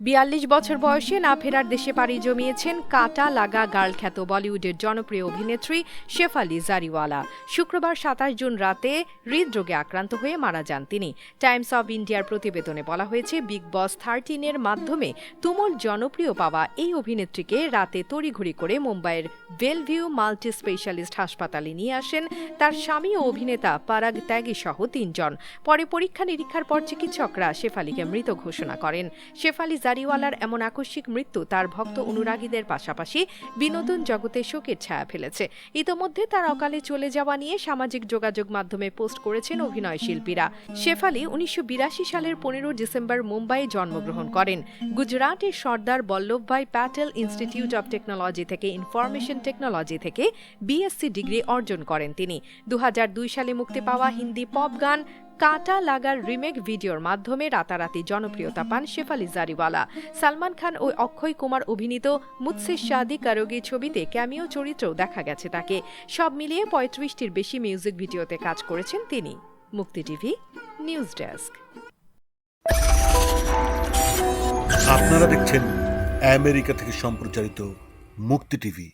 বিয়াল্লিশ বছর বয়সে না ফেরার দেশে পাড়ি জমিয়েছেন কাটা লাগা গার্ল খ্যাত বলিউডের জনপ্রিয় অভিনেত্রী শেফালি জারিওয়ালা। শুক্রবার সাতাশ জুন রাতে হৃদরোগে আক্রান্ত হয়ে মারা যান তিনি। টাইমস অব ইন্ডিয়ার প্রতিবেদনে বলা হয়েছে, বিগ বস থার্টিনের মাধ্যমে তুমুল জনপ্রিয় পাওয়া এই অভিনেত্রীকে রাতে তড়িঘড়ি করে মুম্বাইয়ের বেলভিউ মাল্টি স্পেশালিস্ট হাসপাতালে নিয়ে আসেন তার স্বামী ও অভিনেতা পারাগ ত্যাগী সহ তিনজন। পরে পরীক্ষা নিরীক্ষার পর চিকিৎসকরা শেফালিকে মৃত ঘোষণা করেন। শেফালি জারিওয়ালার এমন আকস্মিক মৃত্যু তার ভক্ত অনুরাগীদের পাশাপাশি বিনোদন জগতে শোকের ছায়া ফেলেছে। ইতোমধ্যে তার অকালে চলে যাওয়া নিয়ে সামাজিক যোগাযোগ মাধ্যমে পোস্ট করেছেন অভিনয় শিল্পীরা। শেফালি উনিশশো বিরাশি সালের পনেরো ডিসেম্বর মুম্বাইয়ে জন্মগ্রহণ করেন। গুজরাটের Sardar Vallabhbhai Patel institute of technology থেকে ইনফরমেশন টেকনোলজি থেকে বিএসসি ডিগ্রি অর্জন করেন তিনি। দু হাজার দুই সালে মুক্তি পাওয়া হিন্দি পপ গান কাটা লাগার রিমেক ভিডিওর মাধ্যমে রাতারাতি জনপ্রিয়তা পান শেফালি জারিওয়ালা। সালমান খান ও অক্ষয় কুমার অভিনীত মুৎসে শাদি কারোগি ছবিতে ক্যামিও চরিত্রেও দেখা গেছে তাকে। সব মিলিয়ে পঁয়ত্রিশটির বেশি মিউজিক ভিডিওতে কাজ করেছেন তিনি। মুক্তি টিভি, নিউজ ডেস্ক। আপনারা দেখছেন আমেরিকা থেকে সম্প্রচারিত মুক্তি টিভি।